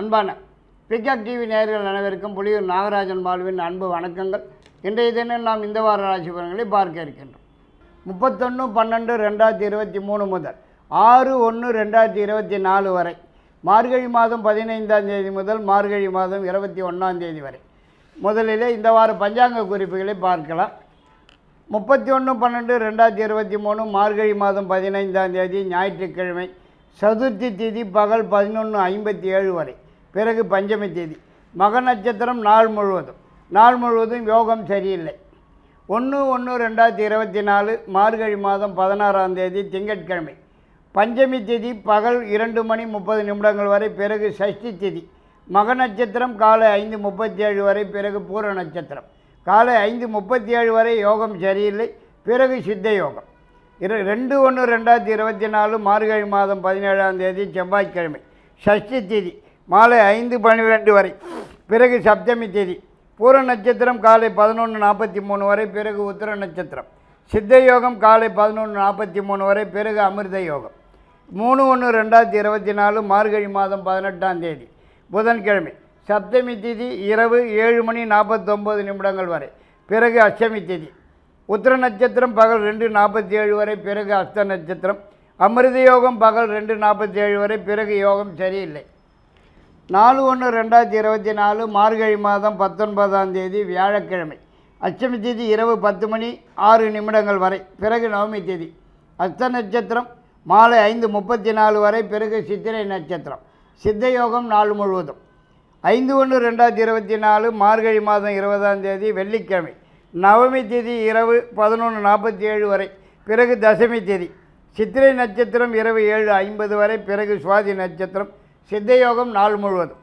அன்பான peacock TV நேயர்கள் அனைவருக்கும் புலியூர் நாகராஜன் மாலுவின் அன்பு வணக்கங்கள். இன்றைய தினம் நாம் இந்த வார ராசி பலன்களை பார்க்க இருக்கின்றோம். முப்பத்தொன்று பன்னெண்டு ரெண்டாயிரத்தி இருபத்தி மூணு முதல் ஆறு ஒன்று ரெண்டாயிரத்தி இருபத்தி நாலு வரை. மார்கழி மாதம் பதினைந்தாம் தேதி முதல் மார்கழி மாதம் இருபத்தி ஒன்றாம் தேதி வரை. முதலிலே இந்த வார பஞ்சாங்க குறிப்புகளை பார்க்கலாம். முப்பத்தி ஒன்று பன்னெண்டு ரெண்டாயிரத்தி இருபத்தி மூணு மார்கழி மாதம் பதினைந்தாம் தேதி ஞாயிற்றுக்கிழமை சதுர்த்தி திதி பகல் பதினொன்று ஐம்பத்தி ஏழு வரை. பிறகு பஞ்சமி தேதி. மக நட்சத்திரம் நாள் முழுவதும். நாள் முழுவதும் யோகம் சரியில்லை. ஒன்று ஒன்று ரெண்டாயிரத்தி இருபத்தி நாலு மார்கழி மாதம் பதினாறாம் தேதி திங்கட்கிழமை. பஞ்சமி தேதி பகல் இரண்டு மணி முப்பது நிமிடங்கள் வரை பிறகு சஷ்டி திதி. மக நட்சத்திரம் காலை ஐந்து முப்பத்தி ஏழு வரை பிறகு பூர நட்சத்திரம். காலை ஐந்து முப்பத்தி ஏழு வரை யோகம் சரியில்லை பிறகு சித்த யோகம். இரு ரெண்டு ஒன்று ரெண்டாயிரத்தி இருபத்தி நாலு மார்கழி மாதம் பதினேழாம் தேதி செவ்வாய்க்கிழமை. சஷ்டி திதி. மாலை ஐந்து பன்னிரெண்டு வரை. பிறகு சப்தமி தேதி. பூர நட்சத்திரம் காலை பதினொன்று நாற்பத்தி மூணு வரை பிறகு உத்தர நட்சத்திரம். சித்த யோகம் காலை பதினொன்று நாற்பத்தி மூணு வரை பிறகு அமிர்த யோகம். மூணு ஒன்று ரெண்டாயிரத்தி இருபத்தி நாலு மார்கழி மாதம் பதினெட்டாம் தேதி. புதன்கிழமை. சப்தமி திதி இரவு ஏழு மணி நாற்பத்தொம்பது நிமிடங்கள் வரை. பிறகு அஷ்டமி திதி. உத்திர நட்சத்திரம் பகல் ரெண்டு நாற்பத்தி ஏழு வரை பிறகு அஸ்த நட்சத்திரம். அமிர்த யோகம் பகல் ரெண்டு நாற்பத்தி ஏழு வரை பிறகு யோகம் சரியில்லை. நாலு ஒன்று ரெண்டாயிரத்தி இருபத்தி நாலு மார்கழி மாதம் பத்தொன்பதாம் தேதி வியாழக்கிழமை. அஷ்டமி தேதி இரவு பத்து மணி ஆறு நிமிடங்கள் வரை. பிறகு நவமி தேதி. அஸ்த நட்சத்திரம் மாலை ஐந்து முப்பத்தி நாலு வரை. பிறகு சித்திரை நட்சத்திரம். சித்த யோகம் நாள் முழுவதும். ஐந்து ஒன்று ரெண்டாயிரத்தி இருபத்தி நாலு மார்கழி மாதம் இருபதாம் தேதி வெள்ளிக்கிழமை. நவமி தேதி இரவு பதினொன்று நாற்பத்தி ஏழு வரை. பிறகு தசமி தேதி. சித்திரை நட்சத்திரம் இரவு ஏழு ஐம்பது வரை. பிறகு சுவாதி நட்சத்திரம் சித்த யோகம் நாள் முழுவதும்.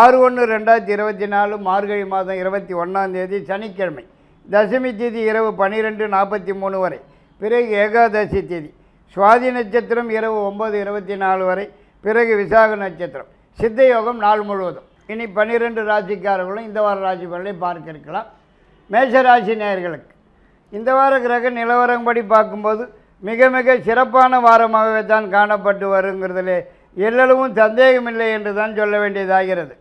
ஆறு ஒன்று ரெண்டாயிரத்தி இருபத்தி நாலு மார்கழி மாதம் இருபத்தி ஒன்றாந்தேதி சனிக்கிழமை. தசமி தேதி இரவு பன்னிரெண்டு நாற்பத்தி மூணு வரை. பிறகு ஏகாதசி தேதி. சுவாதி நட்சத்திரம் இரவு ஒம்பது இருபத்தி நாலு வரை. பிறகு விசாக நட்சத்திரம். சித்த யோகம் நாள் முழுவதும். இனி பன்னிரெண்டு ராசிக்காரர்களும் இந்த வார ராசி பலனை பார்க்க இருக்கலாம் மேஷராசி நேயர்களுக்கு. இந்த வார கிரக நிலவரப்படி பார்க்கும்போது மிக மிக சிறப்பான வாரமாகவே தான் காணப்பட்டு வருங்கிறதுலே எல்லளவும் சந்தேகமில்லை என்று தான் சொல்ல வேண்டியதாகிறது.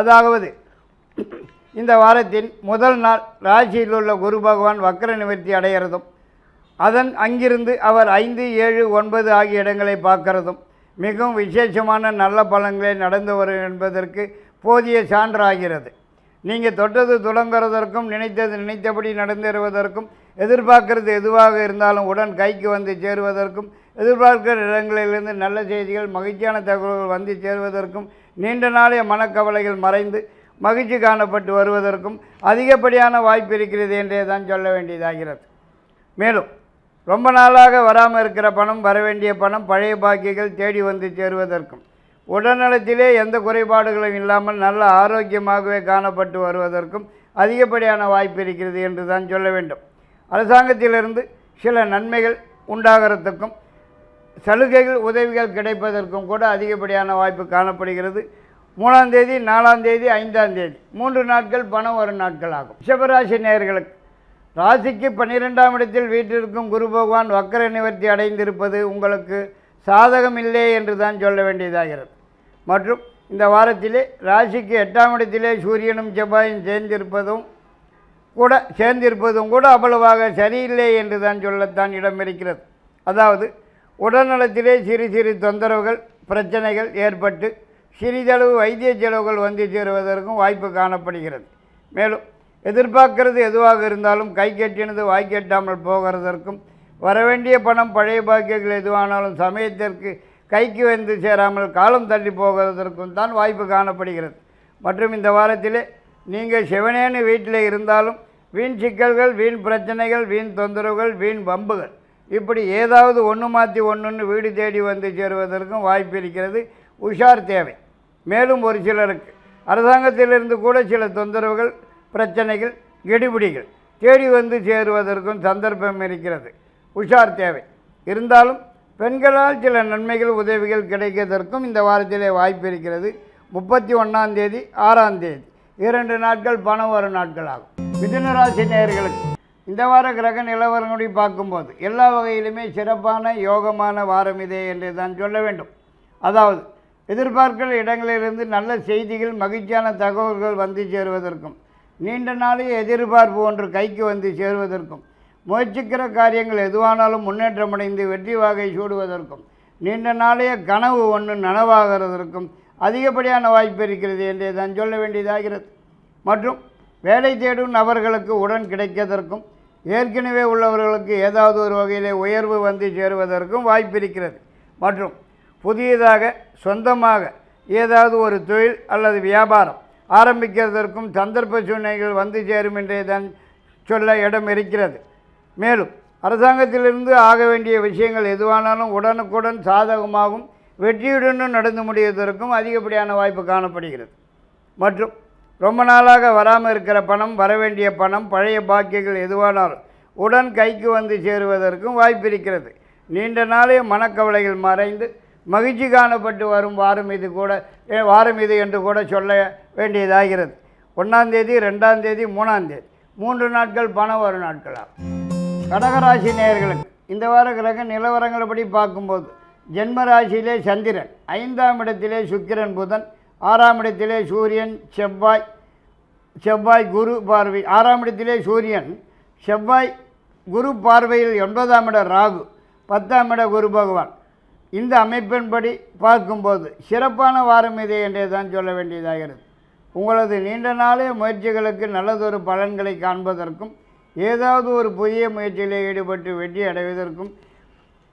அதாவது இந்த வாரத்தின் முதல் நாள் ராசியில் உள்ள குரு பகவான் வக்கர நிவர்த்தி அடைகிறதும் அதன் அங்கிருந்து அவர் ஐந்து ஏழு ஒன்பது ஆகிய இடங்களை பார்க்கறதும் மிகவும் விசேஷமான நல்ல பலன்களே நடந்து வரும் என்பதற்கு போதிய சான்றாகிறது. நீங்கள் தொட்டது தொடங்குறதற்கும் நினைத்தது நினைத்தபடி நடந்துருவதற்கும் எதிர்பார்க்கறது எதுவாக இருந்தாலும் உடன் கைக்கு வந்து சேருவதற்கும் எதிர்பார்க்கிற இடங்களிலிருந்து நல்ல செய்திகள் மகிழ்ச்சியான தகவல்கள் வந்து சேருவதற்கும் நீண்ட நாளைய மனக்கவலைகள் மறைந்து மகிழ்ச்சி காணப்பட்டு வருவதற்கும் அதிகப்படியான வாய்ப்பு இருக்கிறது என்றே தான் சொல்ல வேண்டியதாகிறது. மேலும் ரொம்ப நாளாக வராமல் இருக்கிற பணம் வரவேண்டிய பணம் பழைய பாக்கிகள் தேடி வந்து சேருவதற்கும் உடல்நலத்திலே எந்த குறைபாடுகளும் இல்லாமல் நல்ல ஆரோக்கியமாகவே காணப்பட்டு வருவதற்கும் அதிகப்படியான வாய்ப்பு இருக்கிறது என்று தான் சொல்ல வேண்டும். அரசாங்கத்திலிருந்து சில நன்மைகள் உண்டாகிறதுக்கும் சலுகைகள் உதவிகள் கிடைப்பதற்கும் கூட அதிகப்படியான வாய்ப்பு காணப்படுகிறது. மூணாம் தேதி நாலாம் தேதி ஐந்தாம் தேதி. மூன்று நாட்கள் பணம் வரும் நாட்கள் ஆகும். ரிஷபராசி நேர்களுக்கு ராசிக்கு பன்னிரெண்டாம் இடத்தில் வீட்டிற்கும் குரு பகவான் வக்கர நிவர்த்தி அடைந்திருப்பது உங்களுக்கு சாதகம் இல்லை என்று தான் சொல்ல வேண்டியதாகிறது. மற்றும் இந்த வாரத்திலே ராசிக்கு எட்டாம் இடத்திலே சூரியனும் செவ்வாயும் சேர்ந்திருப்பதும் கூட சேர்ந்திருப்பதும் கூட அவ்வளவாக சரியில்லை என்று தான் சொல்லத்தான் இடம் இருக்கிறது அதாவது உடல்நலத்திலே சிறு சிறு தொந்தரவுகள் பிரச்சனைகள் ஏற்பட்டு சிறிதளவு வைத்திய செலவுகள் வந்து சேருவதற்கும் வாய்ப்பு காணப்படுகிறது. மேலும் எதிர்பார்க்கிறது எதுவாக இருந்தாலும் கை கட்டினது வாய் கட்டாமல் போகிறதற்கும் வரவேண்டிய பணம் பழைய பாக்கியங்கள் எதுவானாலும் சமயத்திற்கு கைக்கு வந்து சேராமல் காலம் தள்ளி போகிறதற்கும் தான் வாய்ப்பு காணப்படுகிறது. மற்றும் இந்த வாரத்திலே நீங்கள் சிவனேன்னு வீட்டில் இருந்தாலும் வீண் சிக்கல்கள் வீண் பிரச்சனைகள் வீண் தொந்தரவுகள் வீண் பம்புகள் இப்படி ஏதாவது ஒன்று மாற்றி ஒன்றுன்னு வீடு தேடி வந்து சேருவதற்கும் வாய்ப்பு இருக்கிறது. உஷார் தேவை. மேலும் ஒரு சிலருக்கு. அரசாங்கத்திலிருந்து கூட சில தொந்தரவுகள் பிரச்சனைகள் கெடுபிடிகள் தேடி வந்து சேருவதற்கும் சந்தர்ப்பம் இருக்கிறது. உஷார் தேவை. இருந்தாலும் பெண்களால் சில நன்மைகள் உதவிகள் கிடைக்கிறதற்கும் இந்த வாரத்திலே வாய்ப்பு இருக்கிறது. முப்பத்தி ஒன்றாம் தேதி ஆறாம் தேதி. இரண்டு நாட்கள் பணம் வரும் நாட்கள் ஆகும் மிதுனராசி நேர்களுக்கு இந்த வார கிரக நிலவரங்களை பார்க்கும்போது எல்லா வகையிலுமே சிறப்பான யோகமான வாரம் இதே என்று தான் சொல்ல வேண்டும். அதாவது எதிர்பார்க்கிற இடங்களிலிருந்து நல்ல செய்திகள் மகிழ்ச்சியான தகவல்கள் வந்து சேருவதற்கும் நீண்ட நாளைய எதிர்பார்ப்பு ஒன்று கைக்கு வந்து சேருவதற்கும் முயற்சிக்கிற காரியங்கள் எதுவானாலும் முன்னேற்றமடைந்து வெற்றி வாகை சூடுவதற்கும் நீண்ட நாளைய கனவு ஒன்று நனவாகிறதற்கும் அதிகப்படியான வாய்ப்பு இருக்கிறது என்றே தான் சொல்ல வேண்டியதாகிறது. மற்றும் வேலை தேடும் நபர்களுக்கு உடன் கிடைக்கதற்கும் ஏற்கனவே உள்ளவர்களுக்கு ஏதாவது ஒரு வகையிலே உயர்வு வந்து சேருவதற்கும் வாய்ப்பிருக்கிறது மற்றும் புதியதாக சொந்தமாக ஏதாவது ஒரு தொழில் அல்லது வியாபாரம் ஆரம்பிக்கிறதற்கும் சந்தர்ப்ப சூழ்நிலைகள் வந்து சேரும் என்றே தான் சொல்ல இடம் இருக்கிறது. மேலும் அரசாங்கத்திலிருந்து ஆக வேண்டிய விஷயங்கள் எதுவானாலும் உடனுக்குடன் சாதகமாகவும் வெற்றியுடனும் நடந்து முடிவதற்கும் அதிகப்படியான வாய்ப்பு காணப்படுகிறது. மற்றும் ரொம்ப நாளாக வராமல் இருக்கிற பணம் வரவேண்டிய பணம் பழைய பாக்கியங்கள் எதுவானாலும் உடன் கைக்கு வந்து சேருவதற்கும் வாய்ப்பு இருக்கிறது. நீண்ட நாளைய மனக்கவலைகள் மறைந்து மகிழ்ச்சி காணப்பட்டு வரும் வாரம் இது கூட ஏ, வாரம் இது என்று கூட சொல்ல வேண்டியதாகிறது. ஒன்றாந்தேதி ரெண்டாந்தேதி மூணாந்தேதி மூன்று நாட்கள் பணம் வரும் நாட்களாகும் கடகராசி நேயர்களுக்கு இந்த வார கிரக நிலவரங்களைப்படி பார்க்கும்போது ஜென்ம ராசியிலே சந்திரன் ஐந்தாம் இடத்திலே சுக்கிரன் புதன் ஆறாம் இடத்திலே சூரியன் செவ்வாய் செவ்வாய் குரு பார்வை. ஆறாம் இடத்திலே சூரியன் செவ்வாய் குரு பார்வையில் ஒன்பதாம் இட ராகு பத்தாம் இட குரு பகவான். இந்த அமைப்பின்படி பார்க்கும்போது சிறப்பான வாரம் இது என்றே தான் சொல்ல வேண்டியதாகிறது. உங்களது நீண்ட நாளே முயற்சிகளுக்கு நல்லதொரு பலன்களை காண்பதற்கும் ஏதாவது ஒரு புதிய முயற்சியில் ஈடுபட்டு வெற்றி அடைவதற்கும்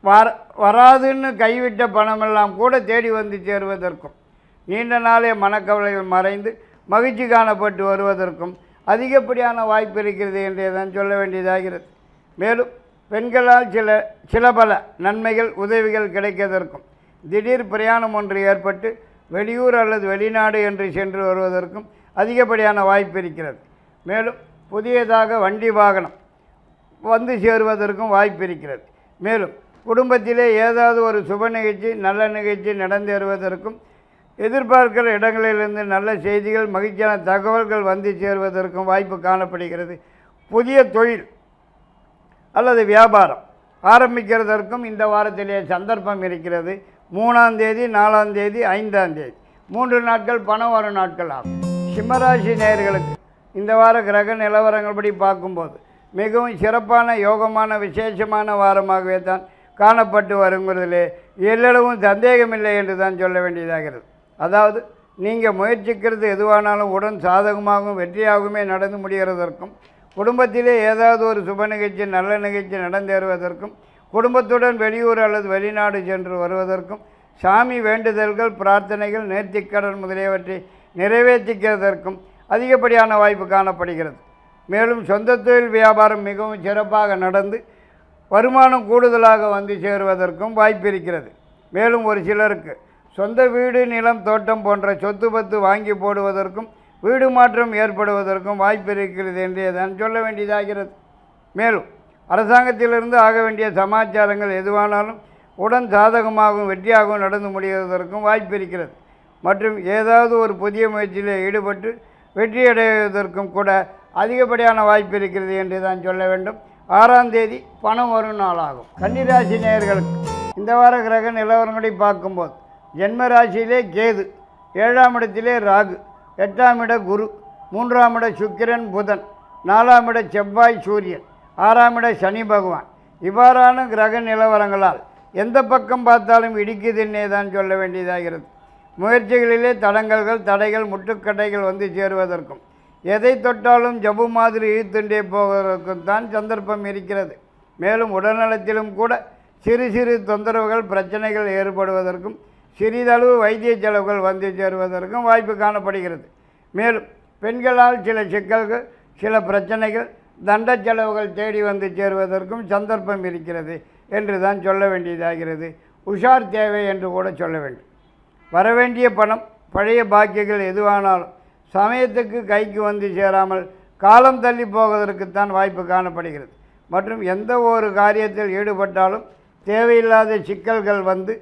வர வராதுன்னு கைவிட்ட பணமெல்லாம் கூட தேடி வந்து சேருவதற்கும் நீண்ட நாளே மனக்கவலைகள் மறைந்து மகிழ்ச்சி காணப்பட்டு வருவதற்கும் அதிகப்படியான வாய்ப்பு இருக்கிறது என்றே தான் சொல்ல வேண்டியதாகிறது. மேலும் பெண்களால் சில சில பல நன்மைகள் உதவிகள் கிடைக்கதற்கும் திடீர் பிரயாணம் ஒன்று ஏற்பட்டு வெளியூர் அல்லது வெளிநாடு என்று சென்று வருவதற்கும் அதிகப்படியான வாய்ப்பு இருக்கிறது. மேலும் புதியதாக வண்டி வாகனம் வந்து சேருவதற்கும் வாய்ப்பு இருக்கிறது. மேலும் குடும்பத்திலே ஏதாவது ஒரு சுப நிகழ்ச்சி நல்ல நிகழ்ச்சி நடந்தேறுவதற்கும் எதிர்பார்க்கிற இடங்களிலிருந்து நல்ல செய்திகள் மகிழ்ச்சியான தகவல்கள் வந்து சேருவதற்கும் வாய்ப்பு காணப்படுகிறது. புதிய தொழில் அல்லது வியாபாரம் ஆரம்பிக்கிறதற்கும் இந்த வாரத்திலே சந்தர்ப்பம் இருக்கிறது. மூணாம் தேதி நாலாம் தேதி ஐந்தாம் தேதி. மூன்று நாட்கள் பணம் வரும் நாட்கள் ஆகும். சிம்மராசி நேயர்களுக்கு இந்த வார கிரக நிலவரங்கள் படி பார்க்கும்போது மிகவும் சிறப்பான யோகமான விசேஷமான வாரமாகவே தான் காணப்பட்டு வருங்கிறதுலே எல்லளவும் சந்தேகமில்லை என்று தான் சொல்ல வேண்டியதாகிறது அதாவது நீங்கள் முயற்சிக்கிறது எதுவானாலும் உடன் சாதகமாகவும் வெற்றியாகவுமே நடந்து முடிகிறதற்கும் குடும்பத்திலே ஏதாவது ஒரு சுப நிகழ்ச்சி நல்ல நிகழ்ச்சி நடந்தேறுவதற்கும் குடும்பத்துடன் வெளியூர் அல்லது வெளிநாடு சென்று வருவதற்கும் சாமி வேண்டுதல்கள் பிரார்த்தனைகள் நேர்த்திக்கடன் முதலியவற்றை நிறைவேற்றிக்கிறதற்கும் அதிகப்படியான வாய்ப்பு காணப்படுகிறது. மேலும் சொந்த தொழில் வியாபாரம் மிகவும் சிறப்பாக நடந்து வருமானம் கூடுதலாக வந்து சேருவதற்கும் வாய்ப்பு இருக்கிறது. மேலும் ஒரு சிலருக்கு சொந்த வீடு நிலம் தோட்டம் போன்ற சொத்து பத்து வாங்கி போடுவதற்கும் வீடு மாற்றம் ஏற்படுவதற்கும் வாய்ப்பு இருக்கிறது என்றே தான் சொல்ல வேண்டியதாகிறது. மேலும் அரசாங்கத்திலிருந்து ஆக வேண்டிய சமாச்சாரங்கள் எதுவானாலும் உடன் சாதகமாகவும் வெற்றியாகவும் நடந்து முடிவதற்கும் வாய்ப்பு இருக்கிறது. மற்றும் ஏதாவது ஒரு புதிய முயற்சியில் ஈடுபட்டு வெற்றியடைவதற்கும் கூட அதிகப்படியான வாய்ப்பு இருக்கிறது என்று தான் சொல்ல வேண்டும். ஆறாம் தேதி பணம் வரும் நாளாகும். கன்னிராசி நேயர்களுக்கு இந்த வார கிரக நிலவரங்களை பார்க்கும்போது ஜென்ம ராசியிலே கேது ஏழாம் இடத்திலே ராகு எட்டாம் இட குரு மூன்றாம் இட சுக்கிரன் புதன் நாலாம் இட செவ்வாய் சூரியன் ஆறாம் இட சனி பகவான். இவ்வாறான கிரக நிலவரங்களால் எந்த பக்கம் பார்த்தாலும் இடிக்குதுன்னே தான் சொல்ல வேண்டியதாகிறது. முயற்சிகளிலே தடங்கல்கள் தடைகள் முட்டுக்கட்டைகள் வந்து சேருவதற்கும் எதை தொட்டாலும் ஜபு மாதிரி இழுத்துண்டே போவதற்கும் தான் சந்தர்ப்பம் இருக்கிறது. மேலும் உடல்நலத்திலும் கூட சிறு சிறு தொந்தரவுகள் பிரச்சனைகள் ஏற்படுவதற்கும் சிறிதளவு வைத்திய செலவுகள் வந்து சேருவதற்கும் வாய்ப்பு காணப்படுகிறது. மேலும் பெண்களால் சில சிக்கல்கள் சில பிரச்சனைகள் தண்ட செலவுகள் தேடி வந்து சேருவதற்கும் சந்தர்ப்பம் இருக்கிறது என்று தான் சொல்ல வேண்டியதாகிறது. உஷார் தேவை என்று கூட சொல்ல வேண்டும். வரவேண்டிய பணம் பழைய பாக்கியங்கள் எதுவானாலும் சமயத்துக்கு கைக்கு வந்து சேராமல் காலம் தள்ளி போவதற்குத்தான் வாய்ப்பு காணப்படுகிறது. மற்றும் எந்த ஒரு காரியத்தில் ஈடுபட்டாலும் தேவையில்லாத சிக்கல்கள் வந்து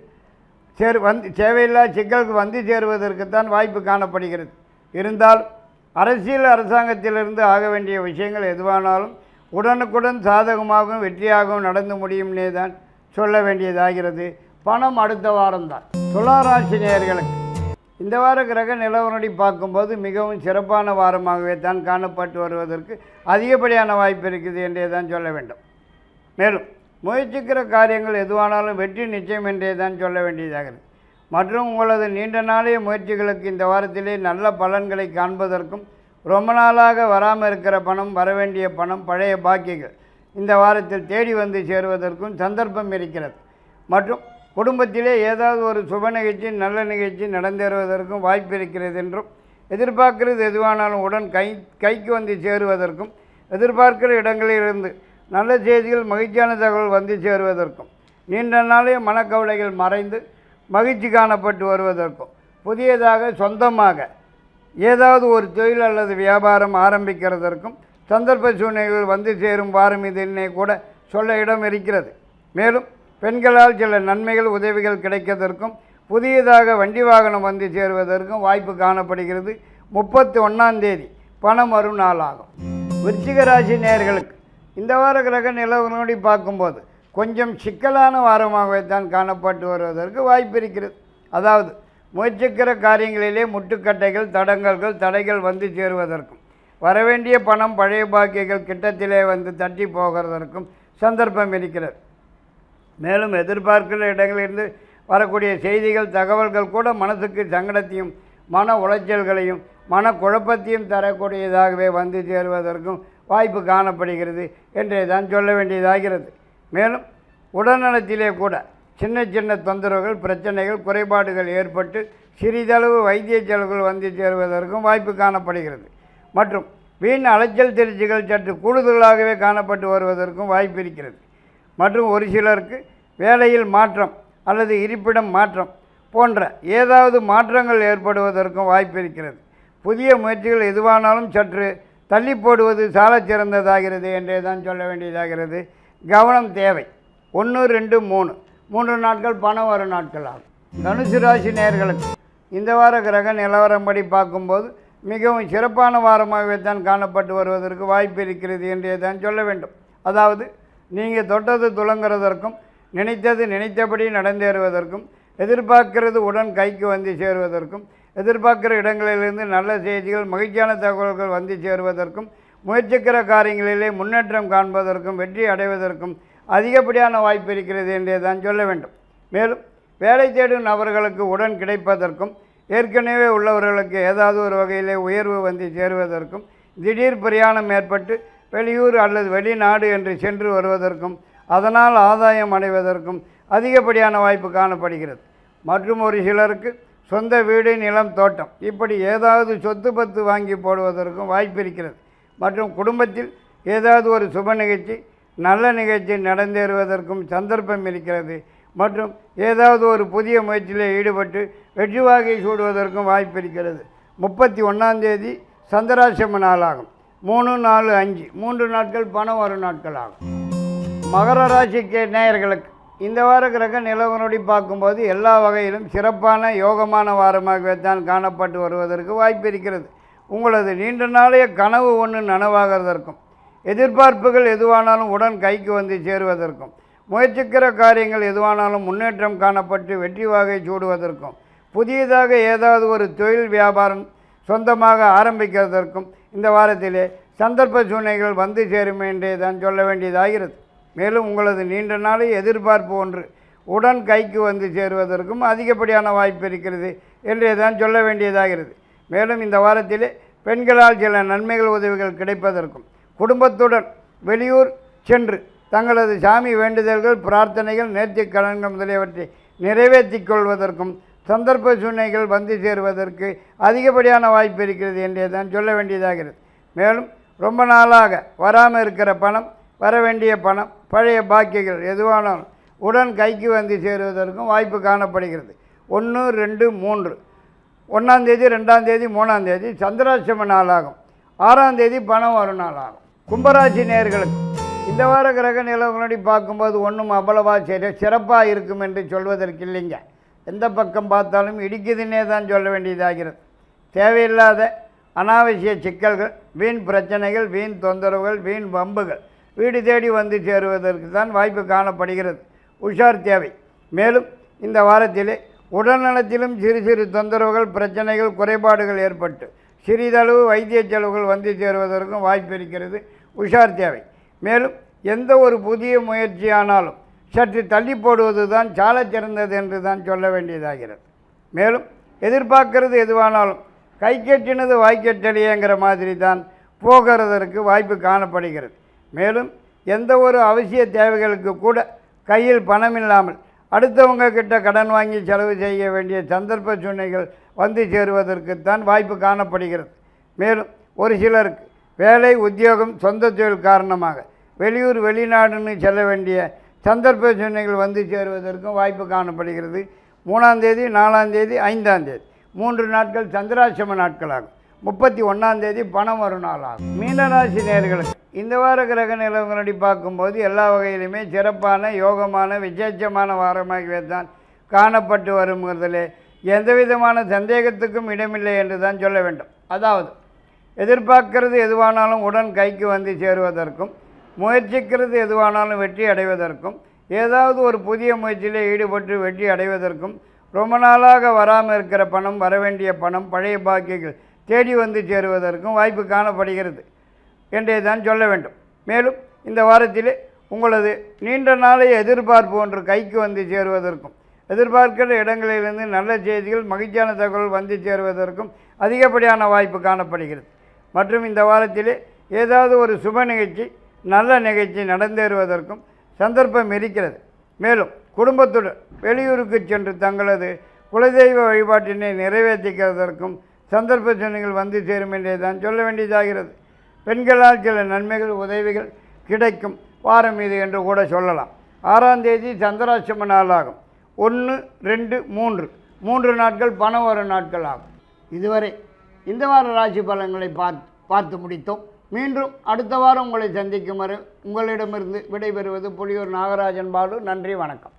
சேர் வந்து சேவையில்லா சிக்கலுக்கு வந்து சேருவதற்குத்தான் வாய்ப்பு காணப்படுகிறது. இருந்தால் அரசியல் அரசாங்கத்திலிருந்து ஆக வேண்டிய விஷயங்கள் எதுவானாலும் உடனுக்குடன் சாதகமாகவும் வெற்றியாகவும் நடந்து முடியும்னே தான் சொல்ல வேண்டியதாகிறது. பணம் அடுத்த வாரம்தான். துளாராசி நேயர்களுக்கு இந்த வார கிரக நிலவரடி பார்க்கும்போது மிகவும் சிறப்பான வாரமாகவே தான் காணப்பட்டு வருவதற்கு அதிகப்படியான வாய்ப்பு இருக்குது என்றே தான் சொல்ல வேண்டும். மேலும் முயற்சிக்கிற காரியங்கள் எதுவானாலும் வெற்றி நிச்சயம் என்றே தான் சொல்ல வேண்டியதாகிறது மற்றும் உங்களது நீண்ட நாளைய முயற்சிகளுக்கு இந்த வாரத்திலே நல்ல பலன்களை காண்பதற்கும் ரொம்ப நாளாக வராமல் இருக்கிற பணம் வரவேண்டிய பணம் பழைய பாக்கியங்கள் இந்த வாரத்தில் தேடி வந்து சேருவதற்கும் சந்தர்ப்பம் இருக்கிறது. மற்றும் குடும்பத்திலே ஏதாவது ஒரு சுப நிகழ்ச்சி நல்ல நிகழ்ச்சி நடந்தேறுவதற்கும் வாய்ப்பு இருக்கிறது என்றும் எதிர்பார்க்கிறது எதுவானாலும் உடன் கை கைக்கு வந்து சேருவதற்கும் எதிர்பார்க்கிற இடங்களிலிருந்து நல்ல செய்திகள் மகிழ்ச்சியான தகவல் வந்து சேருவதற்கும். நீண்ட நாளே மனக்கவலைகள் மறைந்து மகிழ்ச்சி காணப்பட்டு வருவதற்கும். புதியதாக சொந்தமாக ஏதாவது ஒரு தொழில் அல்லது வியாபாரம் ஆரம்பிக்கிறதற்கும் சந்தர்ப்ப சூழ்நிலைகள் வந்து சேரும் வாரம் இது என்னை கூட சொல்ல இடம் இருக்கிறது. மேலும் பெண்களால் சில நன்மைகள் உதவிகள் கிடைக்கிறதற்கும் புதியதாக வண்டி வாகனம் வந்து சேருவதற்கும் வாய்ப்பு காணப்படுகிறது. முப்பத்தி ஒன்றாம் தேதி பணம் வரும் நாளாகும் விருச்சிக ராசி நேயர்களுக்கு இந்த வார கிரக நிலவரப்படி பார்க்கும்போது கொஞ்சம் சிக்கலான வாரமாகவே தான் காணப்பட்டு வருவதற்கு வாய்ப்பு இருக்கிறது. அதாவது முயற்சிக்கிற காரியங்களிலே முட்டுக்கட்டைகள் தடங்கல்கள் தடைகள் வந்து சேருவதற்கும் வரவேண்டிய பணம் பழைய பாக்கியங்கள் கிட்டத்திலே வந்து தட்டி போகிறதற்கும் சந்தர்ப்பம் இருக்கிறது. மேலும் எதிர்பார்க்கிற இடங்களிலிருந்து வரக்கூடிய செய்திகள் தகவல்கள் கூட மனசுக்கு சங்கடத்தையும் மன உளைச்சல்களையும் மன குழப்பத்தையும் தரக்கூடியதாகவே வந்து சேருவதற்கும் வாய்ப்பு காணப்படுகிறது என்றே தான் சொல்ல வேண்டியதாகிறது. மேலும் உடல்நலத்திலே கூட சின்ன சின்ன தொந்தரவுகள் பிரச்சனைகள் குறைபாடுகள் ஏற்பட்டு சிறிதளவு வைத்திய செலவுகள் வந்து சேருவதற்கும் வாய்ப்பு காணப்படுகிறது. மற்றும் வீண் அலைச்சல் திருச்சிகள் சற்று கூடுதலாகவே காணப்பட்டு வருவதற்கும் வாய்ப்பு இருக்கிறது. மற்றும் ஒரு சிலருக்கு வேலையில் மாற்றம் அல்லது இருப்பிடம் மாற்றம் போன்ற ஏதாவது மாற்றங்கள் ஏற்படுவதற்கும் வாய்ப்பு இருக்கிறது. புதிய முயற்சிகள் எதுவானாலும் சற்று தள்ளி போடுவது சாலச் சிறந்ததாகிறது என்றே தான் சொல்ல வேண்டியதாகிறது. கவனம் தேவை. ஒன்று ரெண்டு மூணு. மூன்று நாட்கள் பணம் வரும் நாட்கள் ஆகும். தனுசு ராசி நேயர்களுக்கு இந்த வார கிரக நிலவரம்படி பார்க்கும்போது மிகவும் சிறப்பான வாரமாகவே தான் காணப்பட்டு வருவதற்கு வாய்ப்பு இருக்கிறது என்றே தான் சொல்ல வேண்டும். அதாவது நீங்கள் தொட்டது துளங்குறதற்கும் நினைத்தது நினைத்தபடி நடந்தேறுவதற்கும் எதிர்பார்க்கிறது உடன் கைக்கு வந்து சேருவதற்கும் எதிர்பார்க்கிற இடங்களிலிருந்து நல்ல செய்திகள் மகிழ்ச்சியான தகவல்கள் வந்து சேருவதற்கும் முயற்சிக்கிற காரியங்களிலே முன்னேற்றம் காண்பதற்கும் வெற்றி அடைவதற்கும் அதிகப்படியான வாய்ப்பு இருக்கிறது என்றே தான் சொல்ல வேண்டும். மேலும் வேலை தேடும் நபர்களுக்கு உடன் கிடைப்பதற்கும் ஏற்கனவே உள்ளவர்களுக்கு ஏதாவது ஒரு வகையிலே உயர்வு வந்து சேருவதற்கும் திடீர் பிரயாணம் ஏற்பட்டு வெளியூர் அல்லது வெளிநாடு என்று சென்று வருவதற்கும் அதனால் ஆதாயம் அடைவதற்கும் அதிகப்படியான வாய்ப்பு காணப்படுகிறது. மற்றும் ஒரு சிலருக்கு சொந்த வீடு நிலம் தோட்டம். இப்படி ஏதாவது சொத்து பத்து வாங்கி போடுவதற்கும் வாய்ப்பு இருக்கிறது. மற்றும் குடும்பத்தில் ஏதாவது ஒரு சுப நிகழ்ச்சி நல்ல நிகழ்ச்சி நடந்தேறுவதற்கும் சந்தர்ப்பம் இருக்கிறது. மற்றும் ஏதாவது ஒரு புதிய முயற்சியில் ஈடுபட்டு வெற்றி வாகை சூடுவதற்கும் வாய்ப்பு இருக்கிறது. முப்பத்தி ஒன்றாந்தேதி சந்திராசிரம நாளாகும். மூணு நாலு அஞ்சு. மூன்று நாட்கள் பணம் வரும் நாட்கள் ஆகும். மகர ராசிக்கு நேயர்களுக்கு இந்த வார கிரக நிலவரப்படி பார்க்கும்போது எல்லா வகையிலும் சிறப்பான யோகமான வாரமாகவே தான் காணப்பட்டு வருவதற்கு வாய்ப்பு இருக்கிறது. உங்களது நீண்ட நாளைய கனவு ஒன்று நனவாகிறதற்கும் எதிர்பார்ப்புகள் எதுவானாலும் உடன் கைக்கு வந்து சேருவதற்கும் முயற்சிக்கிற காரியங்கள் எதுவானாலும் முன்னேற்றம் காணப்பட்டு வெற்றி வாகை சூடுவதற்கும் புதியதாக ஏதாவது ஒரு தொழில் வியாபாரம் சொந்தமாக ஆரம்பிக்கிறதற்கும் இந்த வாரத்திலே சந்தர்ப்ப சூழ்நிலைகள் வந்து சேரும் என்றே தான் சொல்ல வேண்டியதாகிறது. மேலும் உங்களது நீண்ட நாளை எதிர்பார்ப்பு ஒன்று. உடன் கைக்கு வந்து சேருவதற்கும் அதிகப்படியான வாய்ப்பு இருக்கிறது என்றே தான் சொல்ல வேண்டியதாகிறது. மேலும் இந்த வாரத்திலே பெண்களால் சில நன்மைகள் உதவிகள் கிடைப்பதற்கும் குடும்பத்துடன் வெளியூர் சென்று தங்களது சாமி வேண்டுதல்கள் பிரார்த்தனைகள் நேர்த்திக் கடன்கள் முதலியவற்றை நிறைவேற்றிக் கொள்வதற்கும் சந்தர்ப்ப சூழ்நிலைகள் வந்து சேருவதற்கு அதிகப்படியான வாய்ப்பு இருக்கிறது என்றே தான் சொல்ல வேண்டியதாகிறது. மேலும் ரொம்ப நாளாக வராமல் இருக்கிற பணம் வர வேண்டிய பணம் பழைய பாக்கியங்கள் எதுவானாலும் உடன் கைக்கு வந்து சேருவதற்கும் வாய்ப்பு காணப்படுகிறது. ஒன்று ரெண்டு மூன்று. ஒன்றாந்தேதி ரெண்டாந்தேதி மூணாந்தேதி சந்திராசிரம நாளாகும். ஆறாந்தேதி பணம் வரும் நாளாகும். கும்பராசி நேர்களுக்கு இந்த வார கிரக நிலவுகளடி பார்க்கும்போது ஒன்றும் அவ்வளவா சரி சிறப்பாக இருக்கும் என்று சொல்வதற்கு இல்லைங்க. எந்த பக்கம் பார்த்தாலும் இடிக்குதுன்னே தான் சொல்ல வேண்டியதாகிறது. தேவையில்லாத அனாவசிய சிக்கல்கள் வீண் பிரச்சனைகள் வீண் தொந்தரவுகள் வீண் வம்புகள் வீடு தேடி வந்து சேருவதற்கு தான் வாய்ப்பு காணப்படுகிறது. உஷார் தேவை. மேலும் இந்த வாரத்திலே உடல்நலத்திலும் சிறு சிறு தொந்தரவுகள் பிரச்சனைகள் குறைபாடுகள் ஏற்பட்டு சிறிதளவு வைத்திய செலவுகள் வந்து சேருவதற்கும் வாய்ப்பு இருக்கிறது. உஷார் தேவை. மேலும் எந்த ஒரு புதிய முயற்சியானாலும் சற்று தள்ளி போடுவது தான் சாலச் சிறந்தது என்று தான் சொல்ல வேண்டியதாகிறது. மேலும் எதிர்பார்க்கறது எதுவானாலும் கை கெட்டினது வாய்க்கெட்டலையேங்கிற மாதிரி தான் போகிறதற்கு வாய்ப்பு காணப்படுகிறது. மேலும் எந்த ஒரு அவசிய தேவைகளுக்கு கூட கையில் பணம் இல்லாமல் அடுத்தவங்க கிட்ட கடன் வாங்கி செலவு செய்ய வேண்டிய சந்தர்ப்ப சூழ்நிலைகள் வந்து சேருவதற்குத்தான் வாய்ப்பு காணப்படுகிறது. மேலும் ஒரு சிலருக்கு வேலை உத்தியோகம் சொந்த தொழில் காரணமாக வெளியூர் வெளிநாடுன்னு செல்ல வேண்டிய சந்தர்ப்ப சூழ்நிலைகள் வந்து சேருவதற்கும் வாய்ப்பு காணப்படுகிறது. மூணாந்தேதி நாலாந்தேதி ஐந்தாந்தேதி மூன்று நாட்கள் சந்திராசிரம நாட்களாகும். முப்பத்தி ஒன்றாந்தேதி பணம் வரும் நாளாகும் மீனராசி நேர்களுக்கு இந்த வார கிரக நிலவரப்படி பார்க்கும்போது எல்லா வகையிலுமே சிறப்பான யோகமான விசேஷமான வாரமாகவே தான் காணப்பட்டு வருங்கிறதுல. எந்த விதமான சந்தேகத்துக்கும் இடமில்லை என்று தான் சொல்ல வேண்டும். அதாவது எதிர்பார்க்கிறது எதுவானாலும் உடன் கைக்கு வந்து சேருவதற்கும் முயற்சிக்கிறது எதுவானாலும் வெற்றி அடைவதற்கும் ஏதாவது ஒரு புதிய முயற்சியில் ஈடுபட்டு வெற்றி அடைவதற்கும் ரொம்ப நாளாக வராமல் இருக்கிற பணம் வரவேண்டிய பணம் பழைய பாக்கியங்கள் தேடி வந்து சேருவதற்கும் வாய்ப்பு காணப்படுகிறது. என்றே தான் சொல்ல வேண்டும். மேலும் இந்த வாரத்திலே உங்களது நீண்ட நாளைய எதிர்பார்ப்பு ஒன்று கைக்கு வந்து சேருவதற்கும் எதிர்பார்க்கிற இடங்களிலிருந்து நல்ல செய்திகள் மகிழ்ச்சியான தகவல் வந்து சேருவதற்கும் அதிகப்படியான வாய்ப்பு காணப்படுகிறது. மற்றும் இந்த வாரத்திலே ஏதாவது ஒரு சுப நிகழ்ச்சி நல்ல நிகழ்ச்சி நடந்தேறுவதற்கும் சந்தர்ப்பம் இருக்கிறது. மேலும் குடும்பத்துடன் வெளியூருக்கு சென்று தங்களது குலதெய்வ வழிபாட்டினை நிறைவேற்றிக்கிறதற்கும் சந்தர்ப்ப சூழ்நிலைகள் வந்து சேரும் என்றே தான் சொல்ல வேண்டியதாகிறது. பெண்களால் சில நன்மைகள் உதவிகள் கிடைக்கும். வாரம் இது என்று கூட சொல்லலாம். ஆறாம் தேதி சந்திராசிரம நாளாகும். ஒன்று ரெண்டு மூன்று. மூன்று நாட்கள் பணம் வர நாட்கள் ஆகும். இதுவரை இந்த வார ராசி பலன்களை பார்த்து பார்த்து முடித்தோம். மீண்டும் அடுத்த வாரம் உங்களை சந்திக்கும் வரை உங்களிடமிருந்து விடைபெறுவது புலியூர் நாகராஜன் பாலு. நன்றி வணக்கம்.